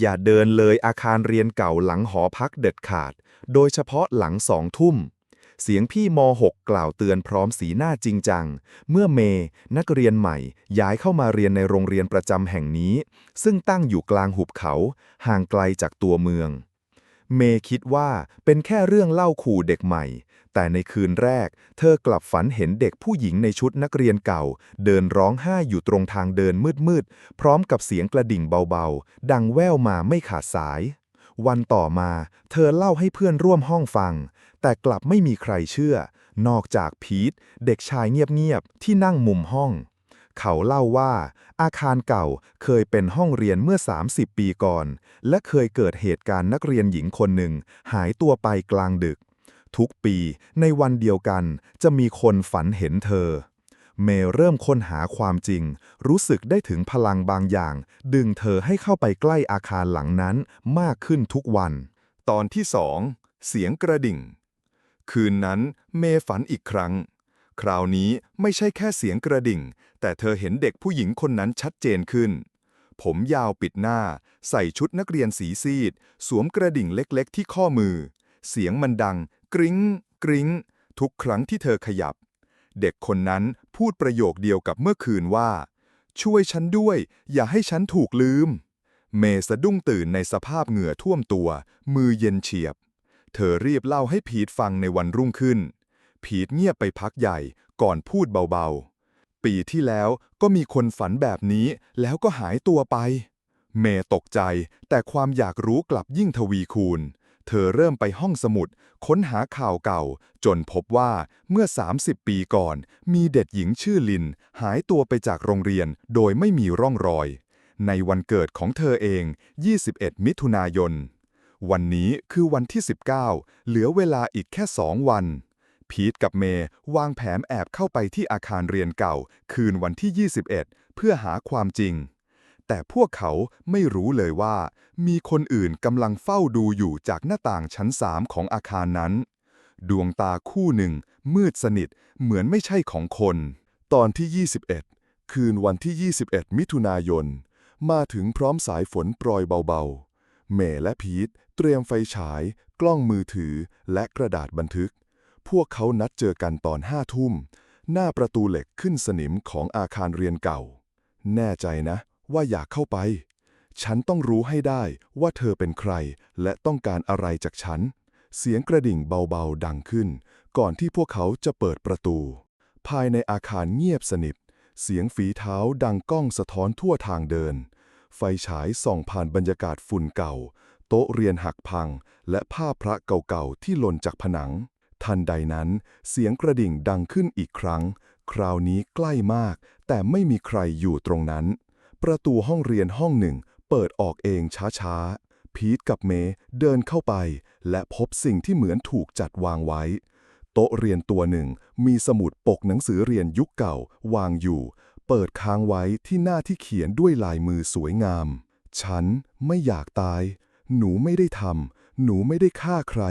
อย่าเดินเลยอาคารเรียนเก่าหลังหอพักเด็ดขาด โดยเฉพาะหลังสองทุ่ม เสียงพี่ม .6 กล่าวเตือนพร้อมสีหน้าจริงจัง เมื่อเมย์นักเรียนใหม่ ย้ายเข้ามาเรียนในโรงเรียนประจำแห่งนี้ ซึ่งตั้งอยู่กลางหุบเขา ห่างไกลจากตัวเมือง เมย์คิดว่าเป็นแค่เรื่องเล่าขู่เด็กใหม่ แต่ในคืนแรก เธอกลับฝันเห็นเด็กผู้หญิงในชุดนักเรียนเก่า เดินร้องไห้อยู่ตรงทางเดินมืดๆ พร้อมกับเสียงกระดิ่งเบาๆ ดังแว่วมาไม่ขาดสาย วันต่อมา เธอเล่าให้เพื่อนร่วมห้องฟัง แต่กลับไม่มีใครเชื่อ นอกจากพีทเด็กชายเงียบๆ ที่นั่งมุมห้อง เขาเล่าว่า อาคารเก่าเคยเป็นห้องเรียนเมื่อ 30 ปีก่อน และเคยเกิดเหตุการณ์นักเรียนหญิงคนหนึ่ง หายตัวไปกลางดึก ทุกปีในวันเดียวกันจะมีคนฝันเห็นเธอ เมย์เริ่มค้นหาความจริง รู้สึกได้ถึงพลังบางอย่าง ดึงเธอให้เข้าไปใกล้อาคารหลังนั้นมากขึ้นทุกวัน ตอนที่สองเสียงกระดิ่ง คืนนั้นเมย์ฝันอีกครั้ง คราวนี้ไม่ใช่แค่เสียงกระดิ่ง แต่เธอเห็นเด็กผู้หญิงคนนั้นชัดเจนขึ้น ผมยาวปิดหน้า ใส่ชุดนักเรียนสีซีด สวมกระดิ่งเล็กๆ ที่ข้อมือ เสียงมันดัง กริ้งกริ้งทุกครั้งที่เธอขยับ เด็กคนนั้นพูดประโยคเดียวกับเมื่อคืนว่า ช่วยฉันด้วย อย่าให้ฉันถูกลืม เมสะดุ้งตื่นในสภาพเหงื่อท่วมตัว มือเย็นเฉียบ เธอรีบเล่าให้พีทฟังในวันรุ่งขึ้น พีทเงียบไปพักใหญ่ก่อนพูดเบาๆ ปีที่แล้วก็มีคนฝันแบบนี้แล้วก็หายตัวไป เมย์ตกใจแต่ความอยากรู้กลับยิ่งทวีคูณ เธอเริ่มไปห้องสมุด ค้นหาข่าวเก่า จนพบว่าเมื่อ 30 ปีก่อน มีเด็กหญิงชื่อลิน หายตัวไปจากโรงเรียนโดยไม่มีร่องรอย ในวันเกิดของเธอเอง 21 มิถุนายน วันนี้คือวันที่ 19 เหลือเวลาอีกแค่สองวัน พีทกับเมย์วางแผนแอบเข้าไปที่อาคารเรียนเก่า คืนวันที่ 21 เพื่อหาความจริง แต่พวกเขาไม่รู้เลยว่า มีคนอื่นกำลังเฝ้าดูอยู่จากหน้าต่างชั้นสามของอาคารนั้น ดวงตาคู่หนึ่ง มืดสนิทเหมือนไม่ใช่ของคน ตอนที่ 21 คืนวันที่ 21 มิถุนายน มาถึงพร้อมสายฝนโปรยเบาๆ เมและพีทเตรียมไฟฉาย กล้องมือถือ และกระดาษบันทึก พวกเขานัดเจอกันตอนห้าทุ่ม หน้าประตูเหล็กขึ้นสนิมของอาคารเรียนเก่า แน่ใจนะ ว่าอยากเข้าไป ฉันต้องรู้ให้ได้ว่าเธอเป็นใครและต้องการอะไรจากฉัน เสียงกระดิ่งเบาๆดังขึ้น ก่อนที่พวกเขาจะเปิดประตู ภายในอาคารเงียบสนิท เสียงฝีเท้าดังก้องสะท้อนทั่วทางเดิน ไฟฉายส่องผ่านบรรยากาศฝุ่นเก่า โต๊ะเรียนหักพัง และภาพระเก่าๆที่หล่นจากผนัง ทันใดนั้น เสียงกระดิ่งดังขึ้นอีกครั้ง คราวนี้ใกล้มาก แต่ไม่มีใครอยู่ตรงนั้น ประตูห้องเรียนห้องหนึ่ง เปิดออกเองช้าๆ พีทกับเมย์เดินเข้าไป และพบสิ่งที่เหมือนถูกจัดวางไว้ โต๊ะเรียนตัวหนึ่งมีสมุดปกหนังสือเรียนยุคเก่า วางอยู่ เปิดค้างไว้ที่หน้าที่เขียนด้วยลายมือสวยงาม ฉันไม่อยากตาย หนูไม่ได้ทำหนูไม่ได้ฆ่าใคร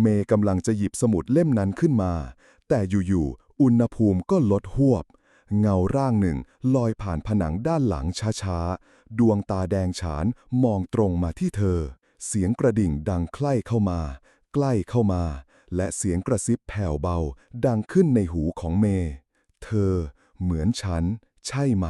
เมย์กำลังจะหยิบสมุดเล่มนั้นขึ้นมา แต่อยู่ๆอุณหภูมิก็ลดหวบ เงาร่างหนึ่งลอยผ่านผนังด้านหลังช้าๆ ดวงตาแดงฉานมองตรงมาที่เธอ เสียงกระดิ่งดังใกล้เข้ามา ใกล้เข้ามา และเสียงกระซิบแผ่วเบา ดังขึ้นในหูของเมย์เธอ เหมือนฉัน ใช่ไหม